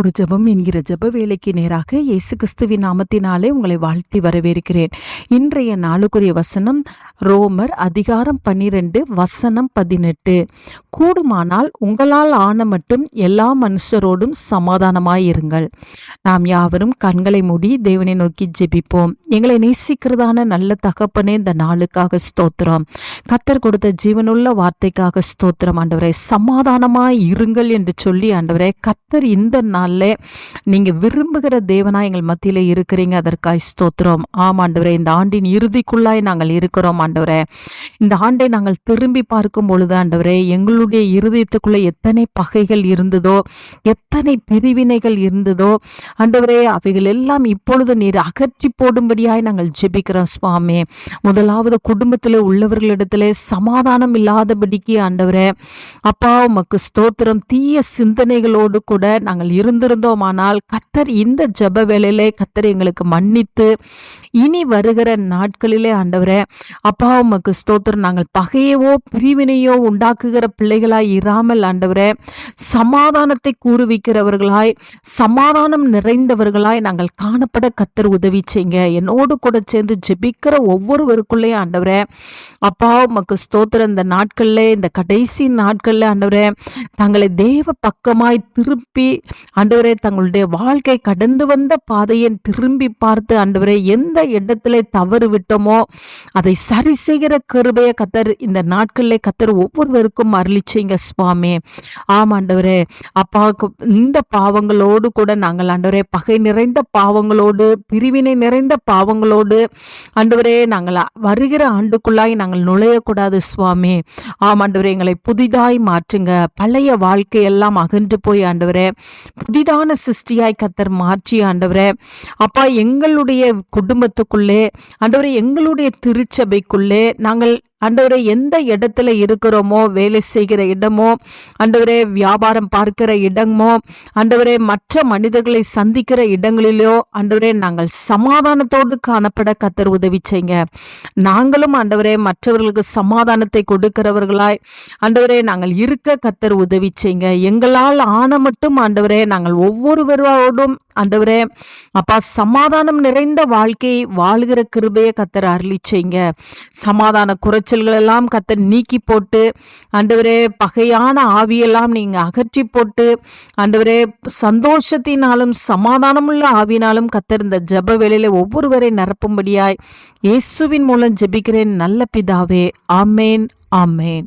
ஒரு ஜெபம் என்கிற ஜெப வேலைக்கு நேராக இயேசு கிறிஸ்துவின் நாமத்தினாலே உங்களை வாழ்த்தி வரவேற்கிறேன். இன்றைய நாளுக்குரிய வசனம் ரோமர் அதிகாரம் பன்னிரண்டு வசனம் பதினெட்டு. கூடுமானால் உங்களால் ஆன மட்டும் எல்லா மனுஷரோடும் சமாதானமாயிருங்கள் நாம் யாவரும் கண்களை மூடி தேவனை நோக்கி ஜெபிப்போம். எங்களை நேசிக்கிறதான நல்ல தகப்பனே இந்த நாளுக்காக ஸ்தோத்திரம். கத்தர் கொடுத்த ஜீவனுள்ள வார்த்தைக்காக ஸ்தோத்திரம். ஆண்டவரே சமாதானமாய் இருங்கள் என்று சொல்லி ஆண்டவரே கத்தர் இந்த நாள் நாளில் நீங்கள் விரும்புகிற தேவனாக எங்கள் மத்தியில் இருக்கிறீங்க அதற்காக ஸ்தோத்திரம் ஆம் ஆண்டவரே இந்த ஆண்டின் இறுதிக்குள்ளாய் நாங்கள் இருக்கிறோம் ஆண்டவரே இந்த ஆண்டை நாங்கள் திரும்பி பார்க்கும் பொழுது ஆண்டவரே எங்களுடைய இருதயத்துக்குள்ளே எத்தனை பகைகள் இருந்ததோ எத்தனை பிரிவினைகள் இருந்ததோ ஆண்டவரே அவைகள் எல்லாம் இப்பொழுது நீர் அகற்றி போடும்படியாய் நாங்கள் ஜெபிக்கிறோம் சுவாமி முதலாவது குடும்பத்தில் உள்ளவர்களிடத்துல சமாதானம் இல்லாதபடிக்கு ஆண்டவரே அப்பா உமக்கு ஸ்தோத்திரம் தீய சிந்தனைகளோடு கூட நாங்கள் இருந்திருந்தோமானால் கத்தர் இந்த ஜப வேலையிலே கத்தர் எங்களுக்கு மன்னித்து இனி வருகிற நாட்களிலே ஆண்டவரே அப்பா உமக்கு ஸ்தோத்திரம். நாங்கள் பகையவோ பிரிவினையோ உண்டாக்குகிற பிள்ளைகளாய் இராமல் ஆண்டவரே சமாதானத்தை கூறுவிக்கிறவர்களாய் சமாதானம் நிறைந்தவர்களாய் நாங்கள் காணப்பட கத்தர் உதவி செய்யுங்க. என்னோடு கூட சேர்ந்து ஜெபிக்கிற ஒவ்வொருவருக்குள்ளே ஆண்டவரே அப்பா உமக்கு ஸ்தோத்திரம். இந்த நாட்களில் இந்த கடைசி நாட்களில் ஆண்டவரே தங்களை தேவ பக்கமாய் திருப்பி ஆண்டவரே தங்களுடைய வாழ்க்கை கடந்து வந்த பாதையை திரும்பி பார்த்து ஆண்டவரே எந்த இடத்துல தவறு விட்டோமோ அதை சரி செய்கிற கருபையை கத்தர் இந்த நாட்களில் கத்தர் ஒவ்வொருவருக்கும் அருளிச்சிங்க சுவாமி. ஆம் ஆண்டவரே அப்பாவுக்கு இந்த பாவங்களோடு கூட நாங்கள் ஆண்டவரே பகை நிறைந்த பாவங்களோடு பிரிவினை நிறைந்த பாவங்களோடு ஆண்டவரே நாங்கள் வருகிற ஆண்டுக்குள்ளாய் நாங்கள் நுழையக்கூடாது சுவாமி. ஆமாண்டவரே எங்களை புதிதாய் மாற்றுங்க. பழைய வாழ்க்கையெல்லாம் அகன்று போய் ஆண்டவரே புதிதான சிருஷ்டியாய் கத்தர் மாற்றி ஆண்டவரே. அப்பா எங்களுடைய குடும்பத்துக்குள்ளே ஆண்டவரே எங்களுடைய திருச்சபைக்குள்ளே நாங்கள் அண்டவரே எந்த இடத்துல இருக்கிறோமோ வேலை செய்கிற இடமோ அண்டவரே வியாபாரம் பார்க்கிற இடமோ அண்டவரே மற்ற மனிதர்களை சந்திக்கிற இடங்களிலோ அண்டவரே நாங்கள் சமாதானத்தோடு காணப்பட கத்தர் உதவி செய்யுங்க. நாங்களும் அண்டவரே மற்றவர்களுக்கு சமாதானத்தை கொடுக்கிறவர்களாய் அண்டவரே நாங்கள் இருக்க கத்தர் உதவி செய்யுங்க. எங்களால் ஆன மட்டும் ஆண்டவரே நாங்கள் ஒவ்வொருவரோடும் ஆண்டவரே அப்பா சமாதானம் நிறைந்த வாழ்க்கை வாழ்கிற கிருபையை கத்தர் அருளி செய்யுங்க. சமாதான குறைச்சல்கள் எல்லாம் கத்தர் நீக்கி போட்டு ஆண்டவரே பகையான ஆவியெல்லாம் நீங்கள் அகற்றி போட்டு ஆண்டவரே சந்தோஷத்தினாலும் சமாதானமுள்ள ஆவினாலும் கத்திருந்த ஜப வேளையில ஒவ்வொருவரை நிரப்பும்படியாய் இயேசுவின் மூலம் ஜெபிக்கிறேன் நல்ல பிதாவே. ஆமேன் ஆமேன்.